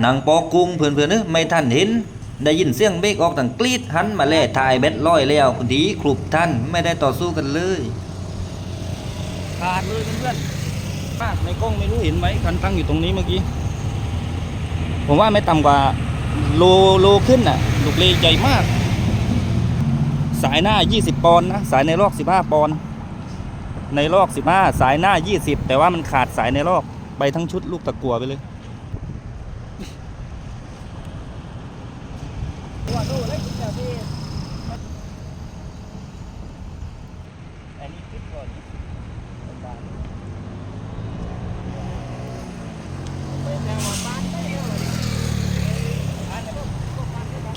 หนังปอกุ้งเพื่อนเพื่อนเอ้ยไม่ทันเห็น ได้ยินเสียงเบรกออกต่างกรีดหันมาแล่ทายเบ็ดร้อยแล้วดีครุบท่านไม่ได้ต่อสู้กันเลยขาดเลยเพื่อนๆมากในกล้องไม่รู้เห็นไหมคันตั้งอยู่ตรงนี้เมื่อกี้ ผมว่าไม่ต่ำกว่าโลโลขึ้นน่ะ ลูกเลใหญ่มาก สายหน้า 20 ปอนด์นะ สายในรอก 15 ปอนด์ ในรอก 15 สายหน้า 20 แต่ว่ามันขาดสายในรอก ไปทั้งชุดลูกตะกัวไปเลย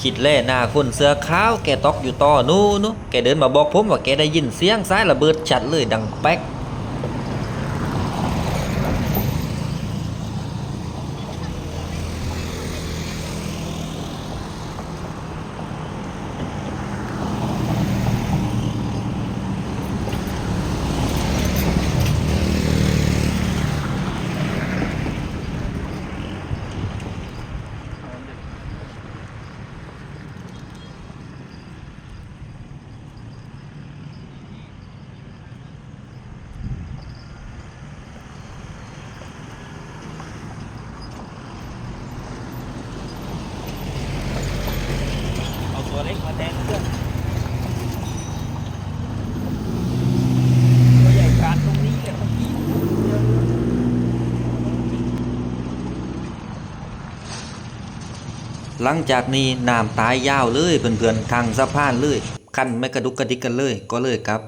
คิดแล่หน้าคนเสื้อขาวแกตอกอยู่ต่อนู้นนู้แกเดินมาบอกผมว่าแกได้ยินเสียงซ้ายระเบิดชัดเลยดังแป๊ก เอา ตัวเล็กมาแทนเพื่อนตัวใหญ่ขาดตรงนี้แหละเมื่อกี้หลังจากนี้น้ำตายยาวเลยเพื่อนๆทางสะพานเลยคันไม่กระดุกกระดิกกันเลยก็เลยครับ